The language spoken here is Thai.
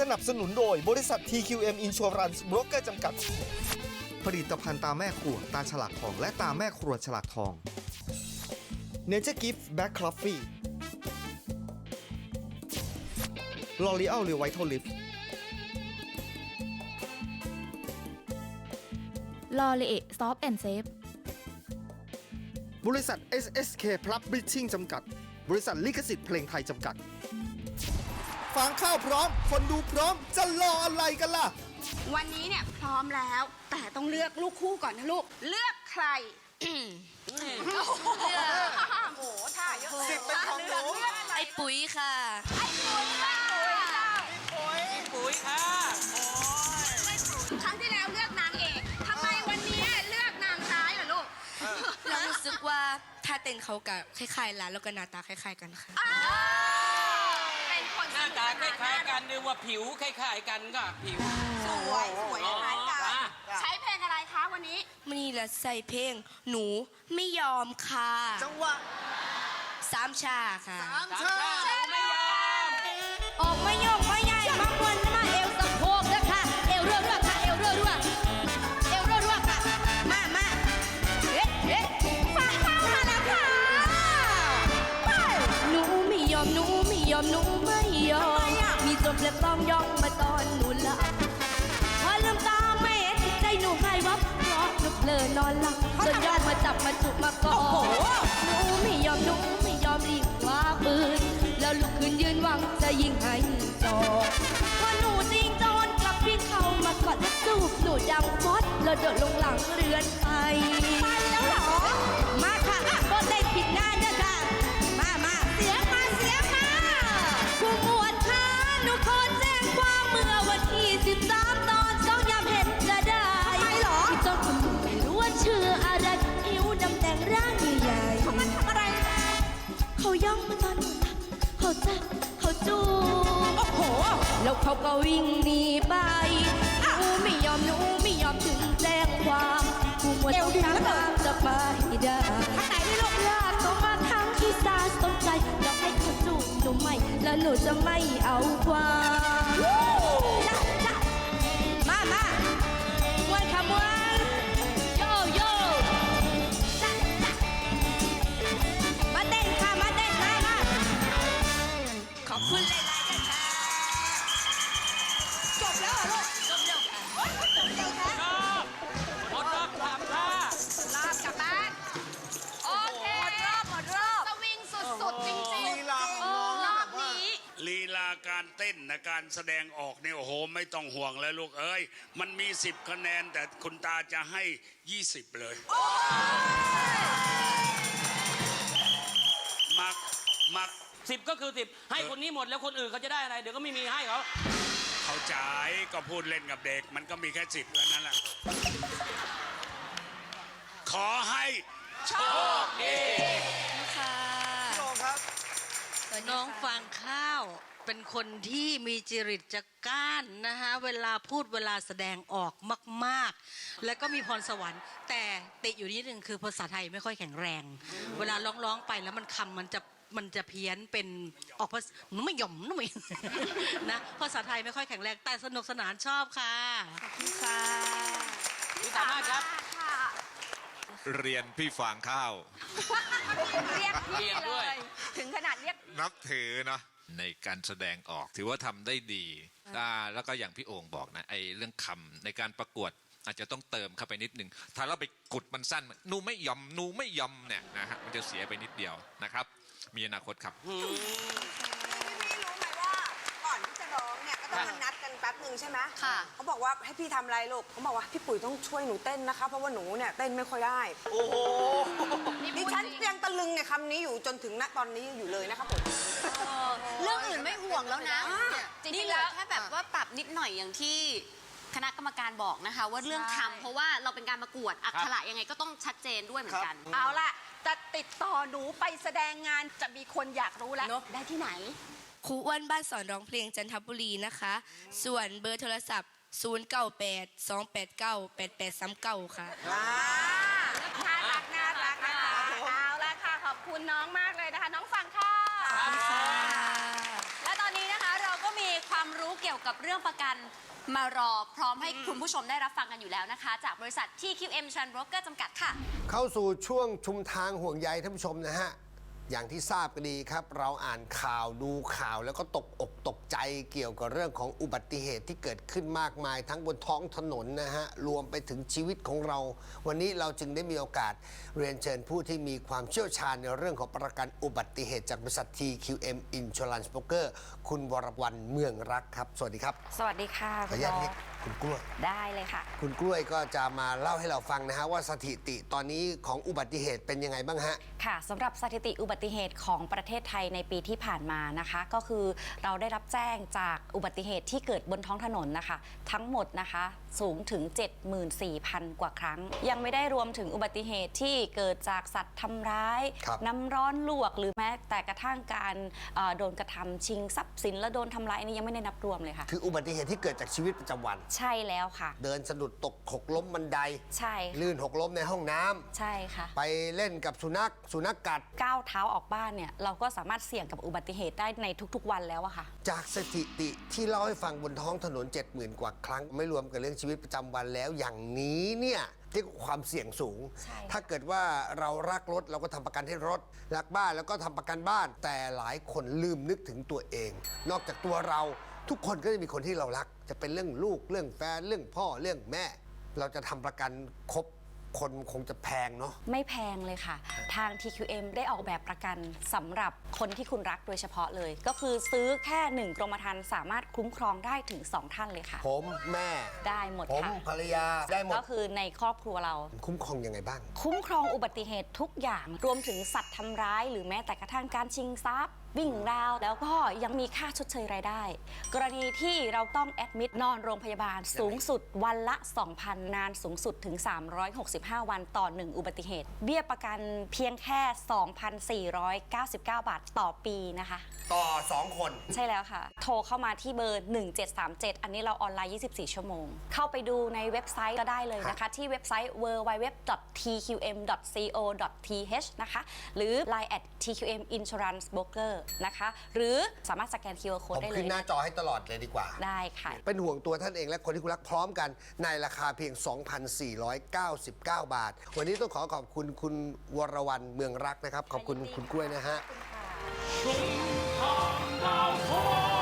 สนับสนุนโดยบริษัท TQM Insurance Broker จำกัด ผลิตภัณฑ์ตาแม่ครัว ตาฉลากทอง และตาแม่ครัวฉลากทอง Nature Gift Back Coffee L'Oreal Revitalift ลอเละซอฟแอนเซฟ บริษัท SSK Publishing จำกัด บริษัทลิขสิทธิ์เพลงไทยจำกัดฟังข้าวพร้อม คนดูพร้อม จะรออะไรกันล่ะ วันนี้เนี่ยพร้อมแล้ว แต่ต้องเลือกลูกคู่ก่อนนะลูก เลือกใครโอ้โหท่าเยอะสิบเป็นของหนูเลือกอะไรไอ้ปุ๋ยค่ะ ไอ้ เต้นเขากับคล้ายๆร้านแล้วก็หน้าตาคล้าย ๆ กันค่ะอ้าวเป็นคนหน้าตาคล้ายๆกันนึกว่าผิวคล้ายๆกันก็ผิวสวยสวยคล้ายกัน อะใช้เพลงอะไรคะวันนี้ มันนี่ละใส่เพลง หนูไม่ยอมค่ะจังหวะสามชาค่ะ สามสามชาชาติไม่ยอม ออกมาโยก อมหนูไม่ยอมมีจบและต้องยอมมาตอนหนูหลับพอลืมตาไม่เห็นใจหนูหายวับเพราะหนูเพลินนอนหลับจนยอดมาจับมาจุกมากอดหนูไม่ยอมหนูไม่ยอมรีบคว้าปืนแล้วลุกขึ้นยืนหวังจะยิงให้จอดพอหนูจริงโจรกลับวิ่งเข้ามากอดและจูบหนูดังฟอดแล้วโดดลงหลังเรือนไปไปแล้วเหรอมา เขาย่องมาตอนหนูหลับเขาจับเขาจูบโอ้โห แล้วเขาก็วิ่งหนีไปหนูไม่ยอมหนูไม่ยอมถึงแจ้งความกูหมวดต้องตามตามจะไปได้ทางไหนไม่ลูกลากเขามาทั้งที่ซาสนใจแล้วให้เขาจูบหนูใหม่ แล้วหนูจะไม่เอาความ การเต้นนะการแสดงออกเนี่ยโอ้โหไม่ต้องห่วงแล้วลูกเอ้ย มันมี 10 คะแนนแต่คุณตาจะให้ 20 เลย มักมักสิบก็คือสิบให้คนนี้หมดแล้วคนอื่นเขาจะได้อะไร เดี๋ยวก็ไม่มีให้เขาเข้าใจก็พูดเล่นกับเด็ก มันก็มีแค่สิบแล้วนั่นแหละขอให้ค่ะโจครับน้องฟางข้าวเป็นคนที่มีจริตจักก้านนะคะเวลาพูดเวลาแสดงออกมาก ๆ แล้วก็มีพรสวรรค์ แต่ติดอยู่นิดนึงคือภาษาไทยไม่ค่อยแข็งแรง เวลาร้องๆไปแล้วมันคำมันจะมันจะเพี้ยนเป็นออกภาษาหนูไม่หย่อมหนูไม่นะภาษาไทยไม่ค่อยแข็งแรงแต่สนุกสนานชอบค่ะค่ะพี่สามารถครับเรียนพี่ฟางข้าวเรียกเรีพี่ยกเลด้วยยถึงขนาดเรียกนับถือเนาะ ในการแสดงออกถือว่าทำได้ดีอ่าแล้วก็อย่างพี่โอ่งบอกนะไอ้เรื่องคำในการประกวดอาจจะต้องเติมเข้าไปนิดนึง ถ้าเราไปกุดมันสั้นหนูไม่ยอมหนูไม่ยอมเนี่ยนะฮะมันจะเสียไปนิดเดียวนะครับ มีอนาคตครับพี่รู้ไหมว่าก่อนที่จะร้องเนี่ยก็ต้องมานัดกันแป๊บหนึ่งใช่ไหมค่ะเขาบอกว่าให้พี่ทำอะไรลูกเขาบอกว่าพี่ปุ๋ยต้องช่วยหนูเต้นนะคะเพราะว่าหนูเนี่ยเต้นไม่ค่อยได้ โอ้โหดิฉันยังตะลึงในคำนี้อยู่จนถึงณตอนนี้อยู่เลยนะครับผม เรื่องอื่นไม่ห่วงแล้วนะจริงๆนี่เหลือแล้วแค่แบบว่าปรับนิดหน่อยอย่างที่คณะกรรมการบอกนะคะ ว่าเรื่องใช่คำเพราะว่าเราเป็นการประกวดอักขระยังไงก็ต้องชัดเจนด้วยเหมือนกัน เอาล่ะจะติดต่อหนูไปแสดงงานจะมีคนอยากรู้แล้ว ได้ที่ไหน ครูอ้วนบ้านสอนร้องเพลงจันทบุรีนะคะ ส่วนเบอร์โทรศัพท์ 098 289 8839 ค่ะ น่ารักน่ารักนะคะเอาละค่ะ ขอบคุณน้องมากเลยนะคะ น้องฟังข้าว กับเรื่องประกันมารอพร้อมให้คุณผู้ชมได้รับฟังกันอยู่แล้วนะคะ จากบริษัท TQM Trend Broker จำกัดค่ะ เข้าสู่ช่วงชุมทางห่วงใยท่านผู้ชมนะฮะ อย่างที่ทราบกันดีครับ เราอ่านข่าวดูข่าวแล้วก็ตกอกตกใจเกี่ยวกับเรื่องของอุบัติเหตุที่เกิดขึ้นมากมาย ทั้งบนท้องถนนนะฮะรวมไปถึงชีวิตของเรา วันนี้เราจึงได้มีโอกาสเรียนเชิญผู้ที่มีความเชี่ยวชาญในเรื่องของประกันอุบัติเหตุจากบริษัท TQM Insurance Broker คุณวรวรรณเมืองรักครับ สวัสดีครับ สวัสดีค่ะขออนุญาตเรียก คุณกล้วย ได้เลยค่ะ คุณกล้วยก็จะมาเล่าให้เราฟังนะฮะว่าสถิติตอนนี้ของอุบัติเหตุเป็นยังไงบ้างฮะ ค่ะสำหรับสถิติอุบัติเหตุของประเทศไทยในปีที่ผ่านมานะคะ ก็คือเราได้รับแจ้งจากอุบัติเหตุที่เกิดบนท้องถนนนะคะ ทั้งหมดนะคะสูงถึง 74,000 กว่าครั้ง ยังไม่ได้รวมถึงอุบัติเหตุที่เกิดจากสัตว์ทำร้าย ครับ น้ำร้อนลวกหรือแม้แต่กระทั่งการเอ่อโดนกระทำชิงทรัพย์สินและโดนทำร้ายอันนี้ยังไม่ได้นับรวมเลยค่ะ คืออุบัติเหตุที่เกิดจากชีวิตประจำวันใช่แล้วค่ะ เดินสะดุดตกหกล้มบันได ใช่ค่ะลื่นหกล้มในห้องน้ำใช่ค่ะไปเล่นกับสุนัขสุนัขกัด ก้าวเท้าออกบ้านเนี่ยเราก็สามารถเสี่ยงกับอุบัติเหตุได้ในทุกๆวันแล้วอะค่ะ จากสถิติที่เล่าให้ฟังบนท้องถนน 70,000 กว่าครั้ง ไม่รวมกับเรื่องชีวิตประจำวันแล้วอย่างนี้เนี่ยเรียกว่าความเสี่ยงสูง ใช่ ถ้าเกิดว่าเรารักรถเราก็ทำประกันให้รถ รักบ้านแล้วก็ทำประกันบ้าน แต่หลายคนลืมนึกถึงตัวเอง นอกจากตัวเรา ทุกคนก็จะมีคนที่เรารัก จะเป็นเรื่องลูกเรื่องแฟนเรื่องพ่อเรื่องแม่ เราจะทำประกันครบคนคงจะแพงเนาะ ไม่แพงเลยค่ะ ทาง TQM ได้ออกแบบประกันสำหรับคนที่คุณรักโดยเฉพาะเลย ก็คือซื้อแค่หนึ่งกรมธรรม์สามารถคุ้มครองได้ถึง 2 ท่านเลยค่ะ ผมแม่ ได้หมดผมค่ะ ภรรยาได้หมด ก็คือในครอบครัวเรา คุ้มครองยังไงบ้าง คุ้มครองอุบัติเหตุทุกอย่าง รวมถึงสัตว์ทำร้าย หรือแม้แต่กระทั่งการชิงทรัพย์วิ่งราวแล้วก็ยังมีค่าชดเชยรายได้ กรณีที่เราต้องแอดมิดนอนโรงพยาบาลสูงสุดวันละ 2,000 นานสูงสุดถึง 365 วันต่อ 1 อุบัติเหตุ เบี้ยประกันเพียงแค่ 2,499 บาทต่อปีนะคะ ต่อ 2 คน ใช่แล้วค่ะ โทรเข้ามาที่เบอร์ 1737 อันนี้เราออนไลน์ 24 ชั่วโมง เข้าไปดูในเว็บไซต์ก็ได้เลยนะคะ ที่เว็บไซต์ www.tqm.co.th นะคะ หรือ line at tqm insurance broker นะคะ หรือสามารถสแกน QR ผม code ได้เลขึ้ยนหน้าจอให้ตลอดเลยดีกว่า ได้ค่ะ เป็นห่วงตัวท่านเองและคนที่คุณรักพร้อมกันในราคาเพียง 2,499 บาท วันนี้ต้องขอขอบคุณคุณวรวรรณเมืองรักนะครับ ขอบคุณคุณกล้วยนะฮะทางดาวทอง